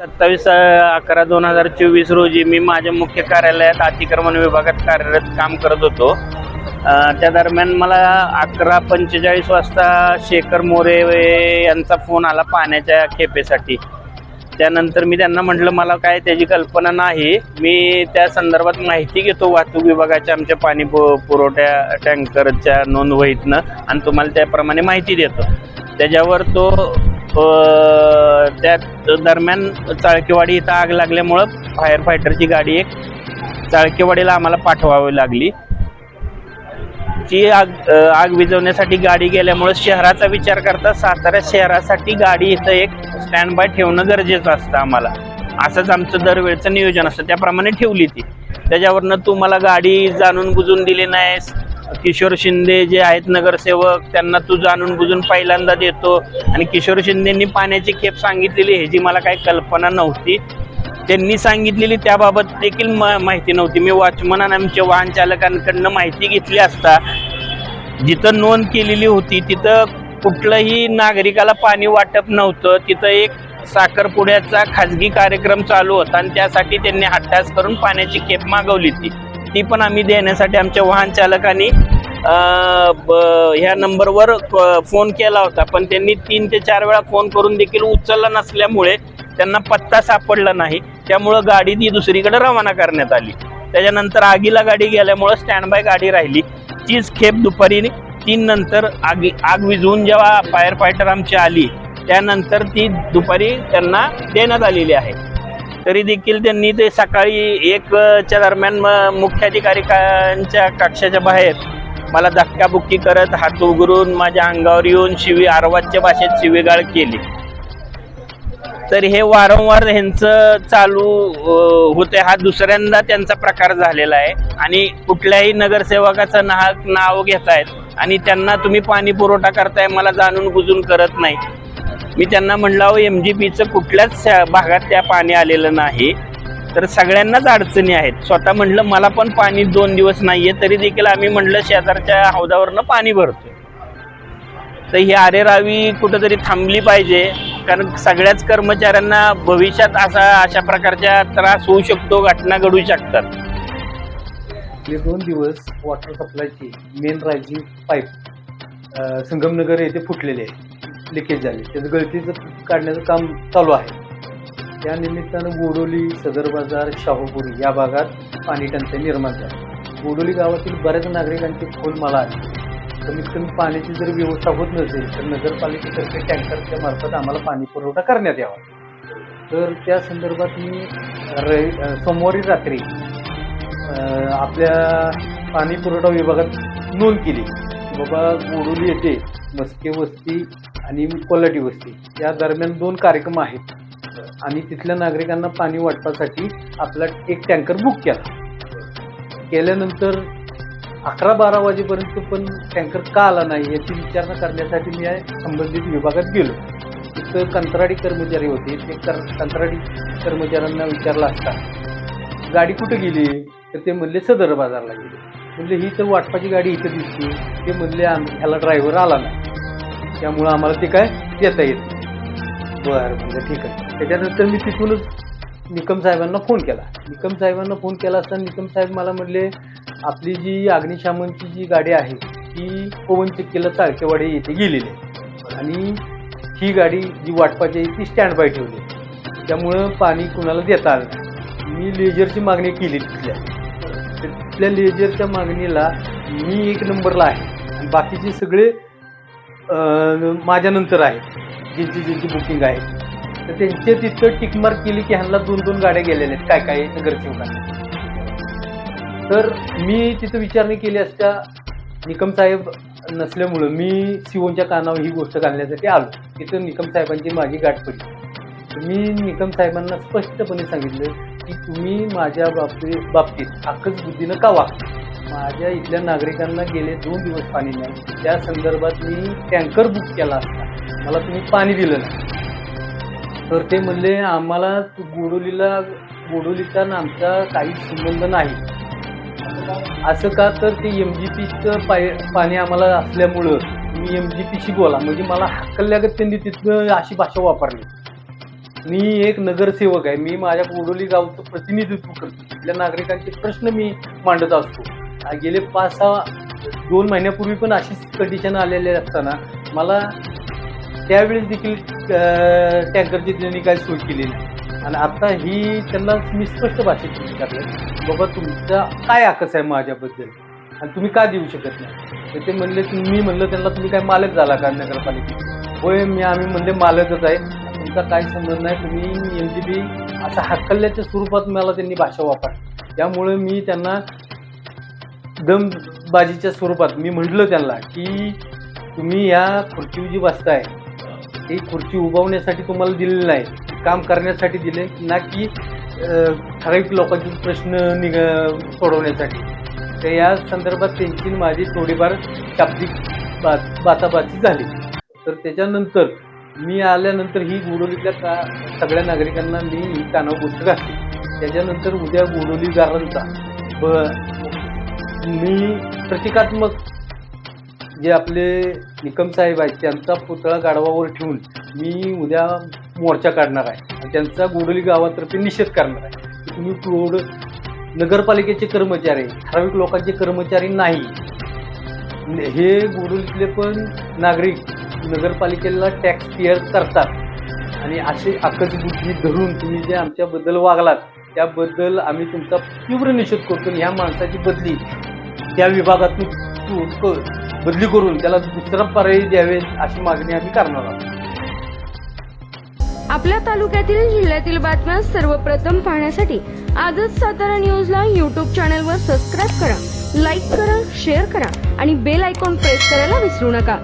सत्तावीस अकरा दोन हजार चोवीस रोजी मी माझ्या मुख्य कार्यालयात अतिक्रमण विभागात कार्यरत काम करत होतो. त्या दरम्यान मला अकरा पंचेचाळीस वाजता शेखर मोरे यांचा फोन आला पाण्याच्या खेपेसाठी. त्यानंतर मी त्यांना म्हटलं मला काय त्याची कल्पना नाही. मी त्या संदर्भात माहिती घेतो वाहतूक विभागाच्या आमच्या पाणी पु पुरवठ्या टँकरच्या नोंदवहीतनं आणि तुम्हाला त्याप्रमाणे माहिती देतो. त्याच्यावर तो त्यात त्या दरम्यान चाळकेवाडी इथं आग लागल्यामुळं फायर फायटरची गाडी एक चाळकेवाडीला आम्हाला पाठवावी लागली. ती आग आग विझवण्यासाठी गाडी गेल्यामुळं शहराचा विचार करता सातारा शहरासाठी गाडी इथं एक स्टँड बाय ठेवणं गरजेचं असतं आम्हाला. असंच आमचं दरवेळचं नियोजन असतं. त्याप्रमाणे ठेवली ती. त्याच्यावरनं तू मला गाडी जाणून बुजून दिली नाहीस किशोर शिंदे जे आहेत नगरसेवक त्यांना तू जाणून बुजून पहिल्यांदा देतो. आणि किशोर शिंदेंनी पाण्याची खेप सांगितलेली ह्याची मला काही कल्पना नव्हती. त्यांनी सांगितलेली त्याबाबत देखील म माहिती नव्हती. मी वॉचमन आणि आमच्या वाहन चालकांकडनं माहिती घेतली असता जिथं नोंद केलेली होती तिथं कुठलंही नागरिकाला पाणी वाटप नव्हतं. तिथं एक साखरपुड्याचा खाजगी कार्यक्रम चालू होता आणि त्यासाठी त्यांनी हट्टास करून पाण्याची खेप मागवली ती ती पण आम्ही देण्यासाठी आमच्या वाहन चालकांनी ब- ह्या नंबरवर फोन केला होता. पण त्यांनी तीन ते चार वेळा फोन करून देखील उचलला नसल्यामुळे त्यांना पत्ता सापडला नाही. त्यामुळं गाडी ती दुसरीकडे रवाना करण्यात आली. त्याच्यानंतर आगीला गाडी गेल्यामुळं स्टँड बाय गाडी राहिली. तीच खेप दुपारी तीन नंतर आगी आग विझवून जेव्हा फायर फायटर आमची आली त्यानंतर ती दुपारी त्यांना देण्यात आलेली आहे. तरी देखील त्यांनी ते सकाळी एकच्या दरम्यान म- कक्षाच्या बाहेर मला धक्काबुक्की करत हात उघडून माझ्या अंगावर येऊन शिवी आरवाच्या भाषेत शिवीगाळ केली. तर हे वारंवार ह्यांचं चालू होते हा दुसऱ्यांदा त्यांचा प्रकार झालेला आहे. आणि कुठल्याही नगरसेवकाचं नाहक नाव घेतायत आणि त्यांना तुम्ही पाणी पुरवठा करताय मला जाणून बुजून करत नाही. मी त्यांना म्हणलं अहो एम जी पीचं कुठल्याच भागात त्या पाणी आलेलं नाही. तर सगळ्यांनाच अडचणी आहेत. स्वतः म्हणलं मला पण पाणी दोन दिवस नाही आहे तरी देखील आम्ही म्हणलं शेजारच्या हौदावरनं पाणी भरतो तर ही आरेरावी कुठंतरी थांबली पाहिजे कारण सगळ्याच कर्मचाऱ्यांना भविष्यात असा अशा प्रकारच्या त्रास होऊ शकतो घटना घडू शकतात. हे दोन दिवस वॉटर सप्लायची मेन रायझिंग पाईप संगमनगर येथे फुटलेले आहे लिकेज झाले. त्याचं गळतीचं काढण्याचं काम चालू आहे. त्या निमित्तानं गोडोली सदर बाजार शाहूपुरी या भागात पाणी टंचाई निर्माण झाली. गोडोली गावातील बऱ्याच नागरिकांचे फोन मला आले. कमीत कमी पाण्याची जर व्यवस्था होत नसेल तर नगरपालिकेतर्फे टँकरच्या मार्फत आम्हाला पाणी पुरवठा करण्यात यावा. तर त्या संदर्भात मी रवि सोमवारी रात्री आपल्या पाणी पुरवठा विभागात नोंद केली. बाबा गोडोली येथे मस्के वस्ती आणि कोलाटी वस्ती. या दरम्यान दोन कार्यक्रम आहेत. आणि तिथल्या नागरिकांना पाणी वाटपासाठी आपला एक टँकर बुक केला. केल्यानंतर अकरा बारा वाजेपर्यंत पण टँकर का आला नाही याची विचारणा करण्यासाठी मी या संबंधित विभागात गेलो. तिथं कंत्राटी कर्मचारी होते. ते कर कंत्राटी कर्मचाऱ्यांना विचारलं असता. गाडी कुठं गेली? तर ते म्हणले सदर बाजारला गेले. म्हणले ही तर वाटपाची गाडी इथं दिसते. ते म्हणले आम- ह्याला ड्रायव्हर आला नाही. त्यामुळं आम्हाला ते काय देता येत बरं म्हणजे ठीक आहे. त्याच्यानंतर मी तिथूनच निकम साहेबांना फोन केला. निकम साहेबांना फोन केला असताना निकम साहेब मला म्हणले आपली जी अग्निशामनची जी गाडी आहे ती पवन चक्कीला चाळकेवाडी येथे गेलेली आहे. आणि ही गाडी जी वाटपाची आहे ती स्टँड बाय ठेवली त्यामुळं पाणी कुणाला देता आलं नाही. मी लेजरची मागणी केली तिथल्या. आपल्या लेजरच्या मागणीला मी एक नंबरला आहे. आणि बाकीचे सगळे माझ्यानंतर आहेत. ज्यांची ज्यांची बुकिंग आहे. तर त्यांचे तिथं टिकमार्क केली की ह्यांना दोन दोन गाड्या गेलेल्या आहेत. काय काय नगरसेवकांना. तर मी तिथं विचारणी केली असता निकम साहेब नसल्यामुळं मी सिओनच्या कानावर ही गोष्ट घालण्यासाठी आलो. तिथं निकम साहेबांची माझी गाठ पडली. मी निकम साहेबांना स्पष्टपणे सांगितलं की तुम्ही माझ्या बाबती बाबतीत आकच बुद्धीनं का वागता? माझ्या इथल्या नागरिकांना गेले दोन दिवस पाणी नाही. त्या संदर्भात मी टँकर बुक केला असता. मला तुम्ही पाणी दिलं नाही. तर ते म्हणले आम्हाला गोडोलीला गोडोलीचा आमचा काही संबंध नाही. असं का? तर ते एम जी पीचं पाय पाणी आम्हाला असल्यामुळं तुम्ही एम जी पीशी बोला. म्हणजे मला हक्कल्यागत त्यांनी तिथनं अशी भाषा वापरली. मी एक नगरसेवक आहे. मी माझ्या कोडोली गावचं प्रतिनिधित्व करतो. तिथल्या नागरिकांचे प्रश्न मी मांडत असतो. गेले पाच सहा दोन महिन्यापूर्वी पण अशीच कंडिशन आलेली असताना मला त्यावेळेस देखील टँकरची त्यांनी काय सोय केलेली आणि आता ही त्यांना मी स्पष्ट भाषेत विचारलं बाबा तुमचा काय आकस आहे माझ्याबद्दल? आणि तुम्ही का देऊ शकत नाही? तर ते म्हणले मी म्हणलं त्यांना तुम्ही काय मालक झाला का नगरपालिकेत? होय मी आम्ही म्हणले मालकच आहे. तुमचा काय संबंध नाही तुम्ही एम जी बी असा हक्कल्याच्या स्वरूपात मला त्यांनी भाषा वापरली. त्यामुळे मी त्यांना दमबाजीच्या स्वरूपात मी म्हटलं त्यांना की तुम्ही या खुर्ची जी बसताय ही खुर्ची उभावण्यासाठी तुम्हाला दिलेली नाही काम करण्यासाठी दिले ना की ठराविक लोकांचे प्रश्न निघ सोडवण्यासाठी. तर या संदर्भात त्यांची माझी थोडीफार शाब्दिक बा बाताबाची झाली. तर त्याच्यानंतर मी आल्यानंतर ही गोडोलीतल्या का सगळ्या नागरिकांना मी ही कानावर गोष्ट घातली. त्याच्यानंतर उद्या गोडोलीकरांचा ब मी प्रतिकात्मक जे आपले निकम साहेब आहेत त्यांचा पुतळा गाढवावर ठेवून मी उद्या मोर्चा काढणार आहे. त्यांचा गोडोली गावातर्फे निषेध करणार आहे. की तुम्ही क्रोड नगरपालिकेचे कर्मचारी ठराविक लोकांचे कर्मचारी नाही. हे गोडोलीतले पण नागरिक नगरपालिकेला टॅक्स पेअर करतात. आणि असे बुद्धी धरून तुम्ही जे आमच्याबद्दल वागलात त्याबद्दल आम्ही तुमचा तीव्र निषेध करतो ह्या माणसाची बदली त्या विभागातून बदली करून त्याला दुसरा पर्याय द्यावे अशी मागणी आम्ही करणार आहोत. आपल्या तालुक्यातील जिल्ह्यातील बातम्या सर्वप्रथम पाहण्यासाठी आजच सातारा न्यूजला यूट्यूब चॅनलवर सबस्क्राईब करा लाईक करा शेअर करा आणि बेल आयकॉन प्रेस करायला विसरू नका.